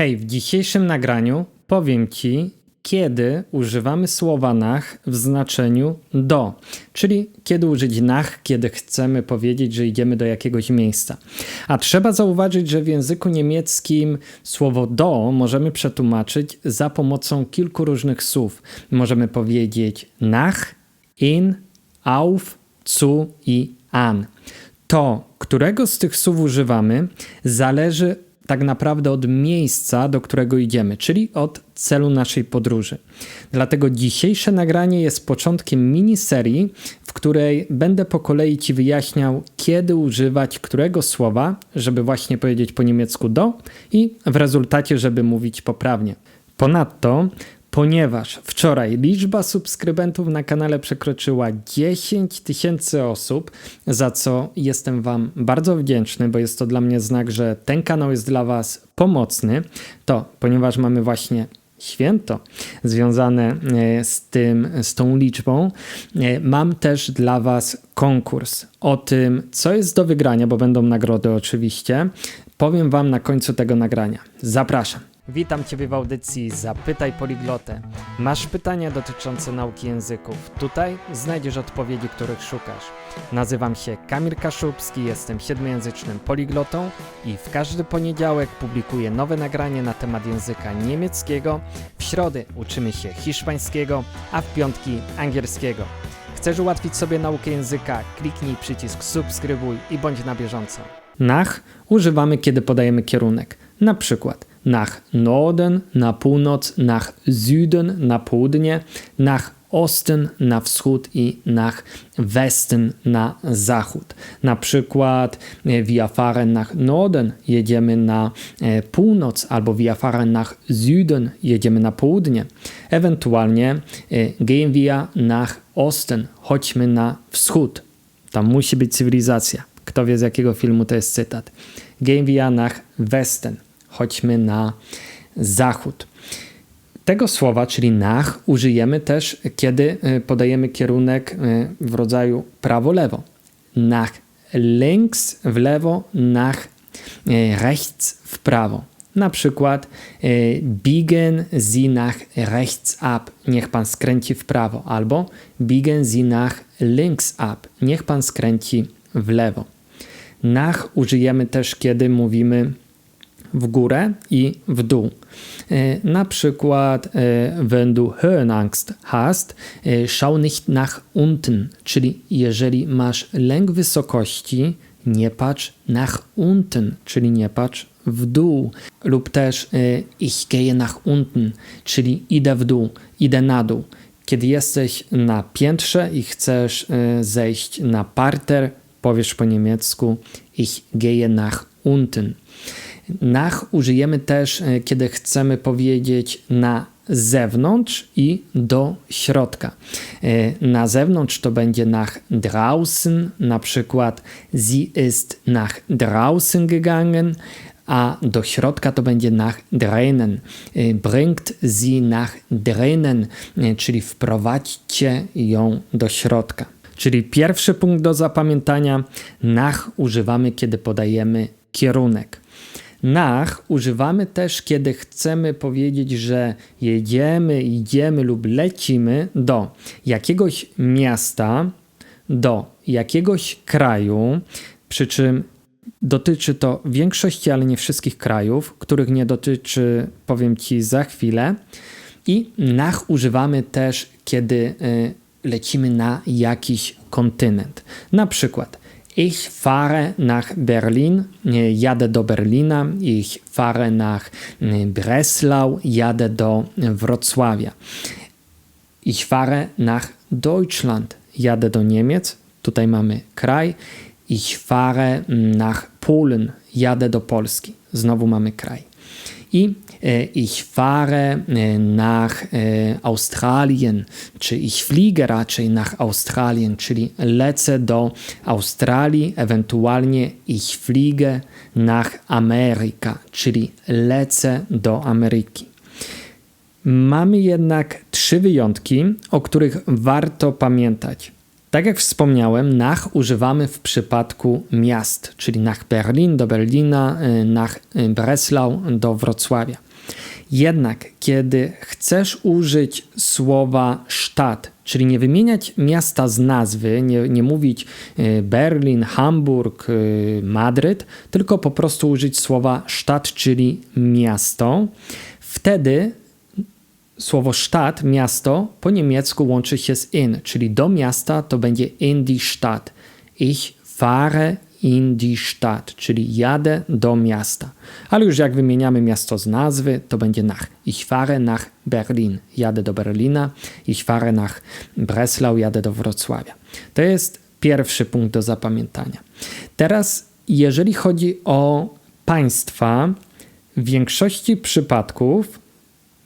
Hej, w dzisiejszym nagraniu powiem Ci, kiedy używamy słowa nach w znaczeniu do, czyli kiedy użyć nach, kiedy chcemy powiedzieć, że idziemy do jakiegoś miejsca. A trzeba zauważyć, że w języku niemieckim słowo do możemy przetłumaczyć za pomocą kilku różnych słów. Możemy powiedzieć nach, in, auf, zu i an. To, którego z tych słów używamy, zależy tak naprawdę od miejsca, do którego idziemy, czyli od celu naszej podróży. Dlatego dzisiejsze nagranie jest początkiem miniserii, w której będę po kolei Ci wyjaśniał, kiedy używać którego słowa, żeby właśnie powiedzieć po niemiecku do i w rezultacie, żeby mówić poprawnie. Ponadto ponieważ wczoraj liczba subskrybentów na kanale przekroczyła 10 tysięcy osób, za co jestem Wam bardzo wdzięczny, bo jest to dla mnie znak, że ten kanał jest dla Was pomocny, to ponieważ mamy właśnie święto związane e, z tym, z tą liczbą, e, mam też dla Was konkurs o tym, co jest do wygrania, bo będą nagrody oczywiście. Powiem Wam na końcu tego nagrania. Zapraszam. Witam Ciebie w audycji Zapytaj Poliglotę. Masz pytania dotyczące nauki języków? Tutaj znajdziesz odpowiedzi, których szukasz. Nazywam się Kamil Kaszubski, jestem siedmiojęzycznym poliglotą i w każdy poniedziałek publikuję nowe nagranie na temat języka niemieckiego. W środy uczymy się hiszpańskiego, a w piątki angielskiego. Chcesz ułatwić sobie naukę języka? Kliknij przycisk subskrybuj i bądź na bieżąco. Nach używamy, kiedy podajemy kierunek. Na przykład nach Norden, na północ, nach Süden, na południe, nach Osten na wschód i nach Westen na zachód. Na przykład e, wir fahren nach Norden, jedziemy na e, północ, albo wir fahren nach Süden, jedziemy na południe. Ewentualnie e, gehen wir nach Osten, chodźmy na wschód. Tam musi być cywilizacja. Kto wie z jakiego filmu to jest cytat. Gehen wir nach Westen chodźmy na zachód. Tego słowa, czyli nach, użyjemy też, kiedy y, podajemy kierunek y, w rodzaju prawo-lewo. Nach links w lewo, nach y, rechts w prawo. Na przykład biegen Sie nach rechts ab, niech pan skręci w prawo, albo biegen Sie nach links ab, niech pan skręci w lewo. Nach użyjemy też, kiedy mówimy w górę i w dół. E, na przykład, e, wenn du Höhenangst hast, e, schau nicht nach unten, czyli jeżeli masz lęk wysokości, nie patrz nach unten, czyli nie patrz w dół. Lub też ich gehe nach unten, czyli idę w dół, idę na dół. Kiedy jesteś na piętrze i chcesz zejść na parter, powiesz po niemiecku ich gehe nach unten. Nach użyjemy też, e, kiedy chcemy powiedzieć na zewnątrz i do środka. E, na zewnątrz to będzie nach draußen, na przykład sie ist nach draußen gegangen, a do środka to będzie nach drinnen. E, bringt sie nach drinnen, czyli wprowadźcie ją do środka. Czyli pierwszy punkt do zapamiętania, nach używamy, kiedy podajemy kierunek. Nach używamy też, kiedy chcemy powiedzieć, że jedziemy, idziemy lub lecimy do jakiegoś miasta, do jakiegoś kraju, przy czym dotyczy to większości, ale nie wszystkich krajów, których nie dotyczy, powiem Ci za chwilę. I nach używamy też, kiedy y, lecimy na jakiś kontynent. Na przykład Ich fahre nach Berlin, jadę do Berlina. Ich fahre nach Breslau, jadę do Wrocławia. Ich fahre nach Deutschland, jadę do Niemiec. Tutaj mamy kraj. Ich fahre nach Polen, jadę do Polski. Znowu mamy kraj. I e, ich fahre e, nach e, Australien, czy ich fliege raczej nach Australien, czyli lecę do Australii, ewentualnie ich fliege nach Amerika, czyli lecę do Ameryki. Mamy jednak trzy wyjątki, o których warto pamiętać. Tak jak wspomniałem, nach używamy w przypadku miast, czyli nach Berlin do Berlina, y, nach y, Breslau do Wrocławia. Jednak kiedy chcesz użyć słowa Stadt, czyli nie wymieniać miasta z nazwy, nie, nie mówić y, Berlin, Hamburg, Madryt, tylko po prostu użyć słowa Stadt, czyli miasto, wtedy Słowo Stadt, miasto, po niemiecku łączy się z in, czyli do miasta to będzie in die Stadt. Ich fahre in die Stadt, czyli jadę do miasta. Ale już jak wymieniamy miasto z nazwy, to będzie nach. Ich fahre nach Berlin, jadę do Berlina. Ich fahre nach Breslau, jadę do Wrocławia. To jest pierwszy punkt do zapamiętania. Teraz, jeżeli chodzi o państwa, w większości przypadków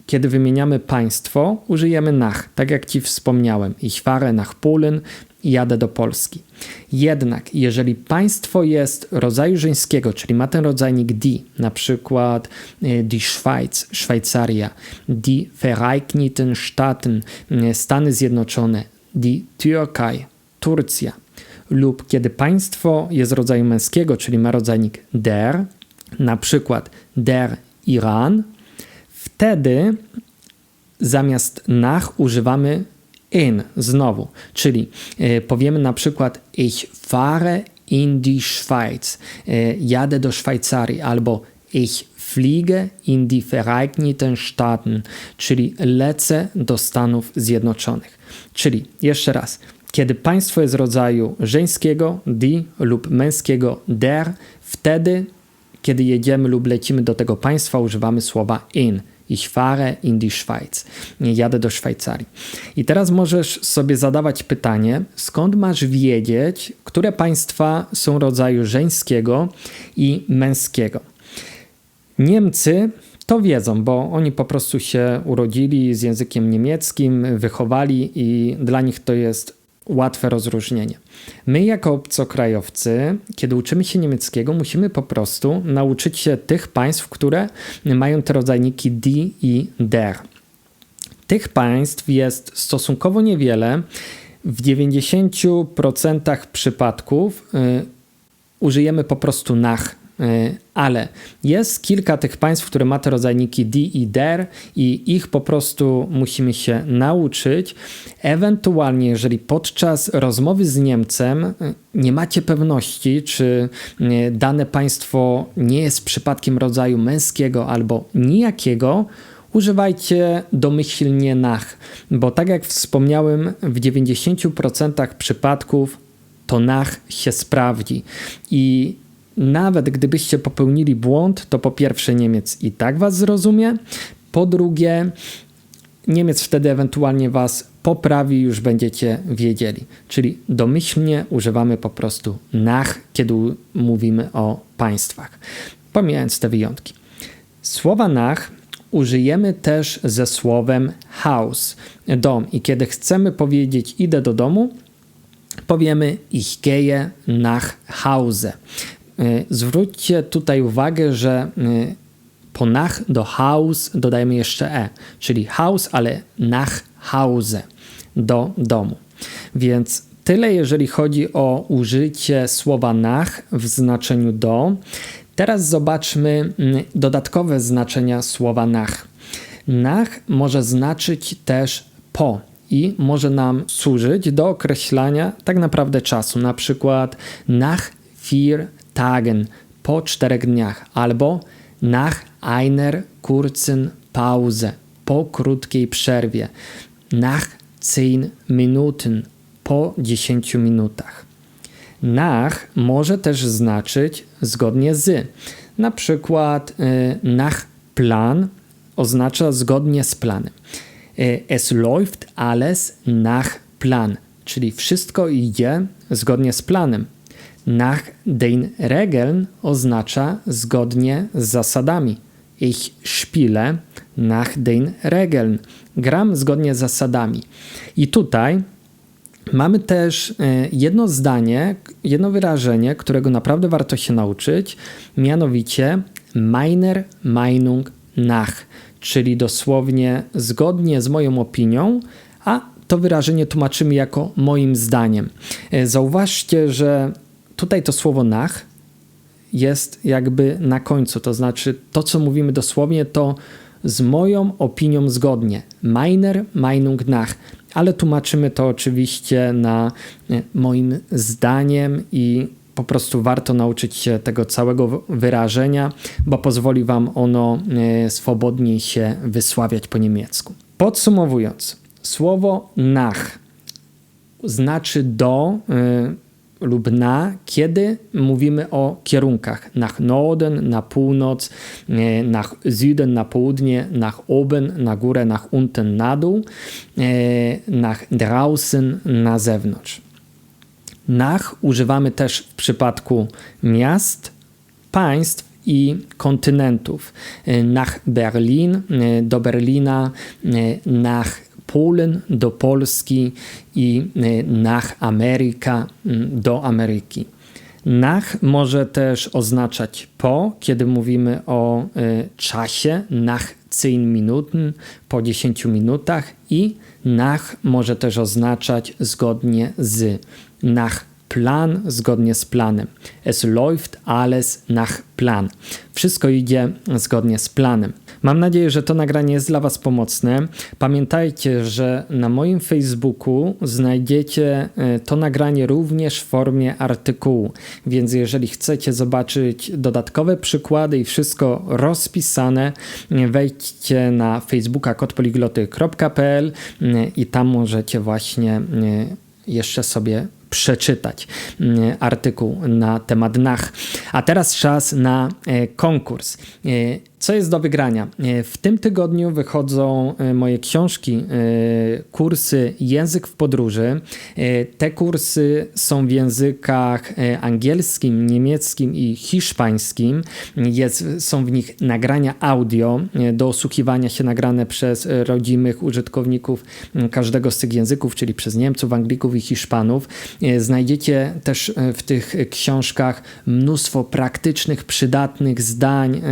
kiedy wymieniamy państwo, użyjemy nach, tak jak Ci wspomniałem. Ich fahre nach Polen jadę do Polski. Jednak jeżeli państwo jest rodzaju żeńskiego, czyli ma ten rodzajnik die, na przykład e, die Schweiz, Szwajcaria, die Vereinigten Staaten, e, Stany Zjednoczone, die Türkei, Turcja, lub kiedy państwo jest rodzaju męskiego, czyli ma rodzajnik der, na przykład der Iran, wtedy zamiast nach używamy in znowu, czyli e, powiemy na przykład ich fahre in die Schweiz, e, jadę do Szwajcarii albo ich fliege in die Vereinigten Staaten, czyli lecę do Stanów Zjednoczonych. Czyli jeszcze raz, kiedy państwo jest rodzaju żeńskiego die lub męskiego der, wtedy kiedy jedziemy lub lecimy do tego państwa używamy słowa in – Ich fahre in die Schweiz. Jadę do Szwajcarii. I teraz możesz sobie zadawać pytanie, skąd masz wiedzieć, które państwa są rodzaju żeńskiego i męskiego. Niemcy to wiedzą, bo oni po prostu się urodzili z językiem niemieckim, wychowali i dla nich to jest łatwe rozróżnienie. My, jako obcokrajowcy, kiedy uczymy się niemieckiego, musimy po prostu nauczyć się tych państw, które mają te rodzajniki die i der. Tych państw jest stosunkowo niewiele. W 90% przypadków y, użyjemy po prostu nach ale jest kilka tych państw, które ma te rodzajniki D i DER i ich po prostu musimy się nauczyć. Ewentualnie, jeżeli podczas rozmowy z Niemcem e, nie macie pewności, czy e, dane państwo nie jest przypadkiem rodzaju męskiego albo nijakiego, używajcie domyślnie nach, bo tak jak wspomniałem, w 90% przypadków to nach się sprawdzi. I nawet gdybyście popełnili błąd, to po pierwsze Niemiec i tak was zrozumie, po drugie Niemiec wtedy ewentualnie was poprawi, już będziecie wiedzieli. Czyli domyślnie używamy po prostu nach, kiedy mówimy o państwach, pomijając te wyjątki. Słowa nach użyjemy też ze słowem house, dom. I kiedy chcemy powiedzieć idę do domu, powiemy ich gehe nach Hause. E, zwróćcie tutaj uwagę, że e, po nach do house dodajemy jeszcze e, czyli house, ale nach Hause do domu. Więc tyle, jeżeli chodzi o użycie słowa nach w znaczeniu do. Teraz zobaczmy dodatkowe znaczenia słowa nach. Nach może znaczyć też po i może nam służyć do określania tak naprawdę czasu. Na przykład nach vier Tagen po czterech dniach albo nach einer kurzen Pause po krótkiej przerwie, nach zehn Minuten po 10 minutach. Nach może też znaczyć zgodnie z. Na przykład y, nach Plan oznacza zgodnie z planem. Y, es läuft alles nach Plan, czyli wszystko idzie zgodnie z planem. Nach den Regeln oznacza zgodnie z zasadami. Ich spiele nach den Regeln. Gram zgodnie z zasadami. I tutaj mamy też e, jedno zdanie, jedno wyrażenie, którego naprawdę warto się nauczyć, mianowicie meiner Meinung nach, czyli dosłownie zgodnie z moją opinią, a to wyrażenie tłumaczymy jako moim zdaniem. E, Zauważcie, że tutaj to słowo nach jest jakby na końcu, to znaczy to, co mówimy dosłownie, to z moją opinią zgodnie. Meiner Meinung nach. Ale tłumaczymy to oczywiście na e, moim zdaniem i po prostu warto nauczyć się tego całego wyrażenia, bo pozwoli Wam ono e, swobodniej się wysławiać po niemiecku. Podsumowując, słowo nach znaczy do y, lub na, kiedy mówimy o kierunkach. Nach Norden, na północ, y, nach Süden, na południe, nach oben, na górę, nach unten, na dół, y, nach draußen, na zewnątrz. Nach używamy też w przypadku miast, państw i kontynentów. Y, Nach Berlin, do Berlina, nach Polen, do Polski i y, nach Ameryka, do Ameryki. Nach może też oznaczać po, kiedy mówimy o y, czasie, nach 10 Minuten, po 10 minutach i nach może też oznaczać zgodnie z, nach Plan zgodnie z planem. Es läuft alles nach Plan. Wszystko idzie zgodnie z planem. Mam nadzieję, że to nagranie jest dla Was pomocne. Pamiętajcie, że na moim Facebooku znajdziecie e, to nagranie również w formie artykułu, więc jeżeli chcecie zobaczyć dodatkowe przykłady i wszystko rozpisane, e, wejdźcie na facebooka kodpoligloty.pl e, i tam możecie właśnie jeszcze sobie przeczytać artykuł na temat NACH. A teraz czas na konkurs. Co jest do wygrania? E, W tym tygodniu wychodzą e, moje książki, e, kursy Język w podróży. Te kursy są w językach angielskim, niemieckim i hiszpańskim. Jest, są w nich nagrania audio do osłuchiwania się nagrane przez rodzimych użytkowników każdego z tych języków, czyli przez Niemców, Anglików i Hiszpanów. Znajdziecie też w tych książkach mnóstwo praktycznych, przydatnych zdań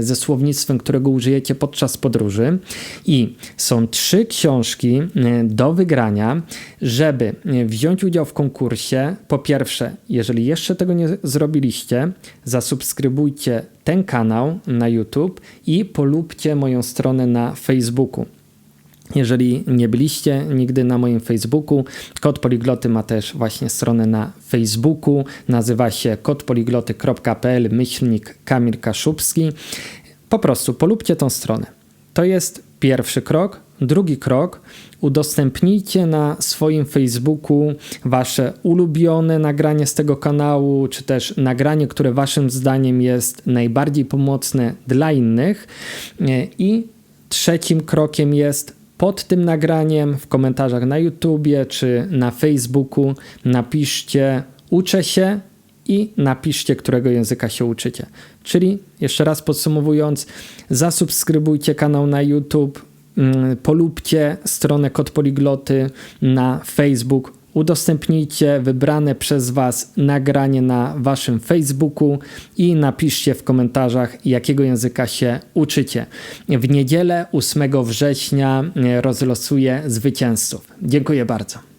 ze słownictwem, którego użyjecie podczas podróży. I są trzy książki e, do wygrania, żeby e, wziąć udział w konkursie. Po pierwsze, jeżeli jeszcze tego nie zrobiliście, zasubskrybujcie ten kanał na YouTube i polubcie moją stronę na Facebooku. Jeżeli nie byliście nigdy na moim Facebooku, Kod Poligloty ma też właśnie stronę na Facebooku. Nazywa się kodpoligloty.pl myślnik Kamil Kaszubski. Po prostu polubcie tą stronę. To jest pierwszy krok. Drugi krok, udostępnijcie na swoim Facebooku wasze ulubione nagranie z tego kanału, czy też nagranie, które waszym zdaniem jest najbardziej pomocne dla innych. E, I trzecim krokiem jest pod tym nagraniem w komentarzach na YouTubie czy na Facebooku napiszcie uczę się i napiszcie, którego języka się uczycie. Czyli jeszcze raz podsumowując, zasubskrybujcie kanał na YouTube, mm, polubcie stronę Kod Poligloty na Facebook, udostępnijcie wybrane przez Was nagranie na Waszym Facebooku i napiszcie w komentarzach, jakiego języka się uczycie. W niedzielę 8 września e, rozlosuję zwycięzców. Dziękuję bardzo.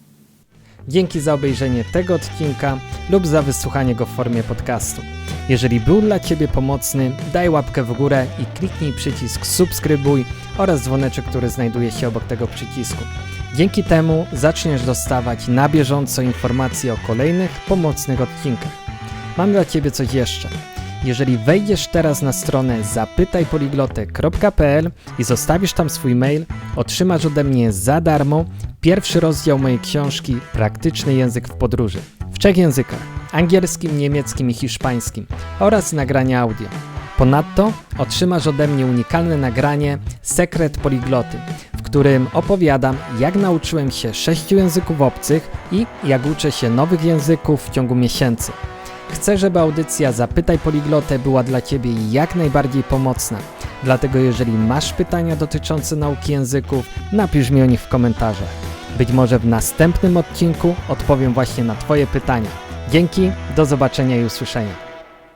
Dzięki za obejrzenie tego odcinka lub za wysłuchanie go w formie podcastu. Jeżeli był dla Ciebie pomocny, daj łapkę w górę i kliknij przycisk subskrybuj oraz dzwoneczek, który znajduje się obok tego przycisku. Dzięki temu zaczniesz dostawać na bieżąco informacje o kolejnych pomocnych odcinkach. Mam dla Ciebie coś jeszcze. Jeżeli wejdziesz teraz na stronę zapytajpoligloty.pl i zostawisz tam swój mail, otrzymasz ode mnie za darmo pierwszy rozdział mojej książki Praktyczny język w podróży w trzech językach: angielskim, niemieckim i hiszpańskim oraz nagrania audio. Ponadto otrzymasz ode mnie unikalne nagranie Sekret Poligloty, w którym opowiadam, jak nauczyłem się sześciu języków obcych i jak uczę się nowych języków w ciągu miesięcy. Chcę, żeby audycja Zapytaj Poliglotę była dla Ciebie jak najbardziej pomocna. Dlatego jeżeli masz pytania dotyczące nauki języków, napisz mi o nich w komentarzach. Być może w następnym odcinku odpowiem właśnie na Twoje pytania. Dzięki, do zobaczenia i usłyszenia.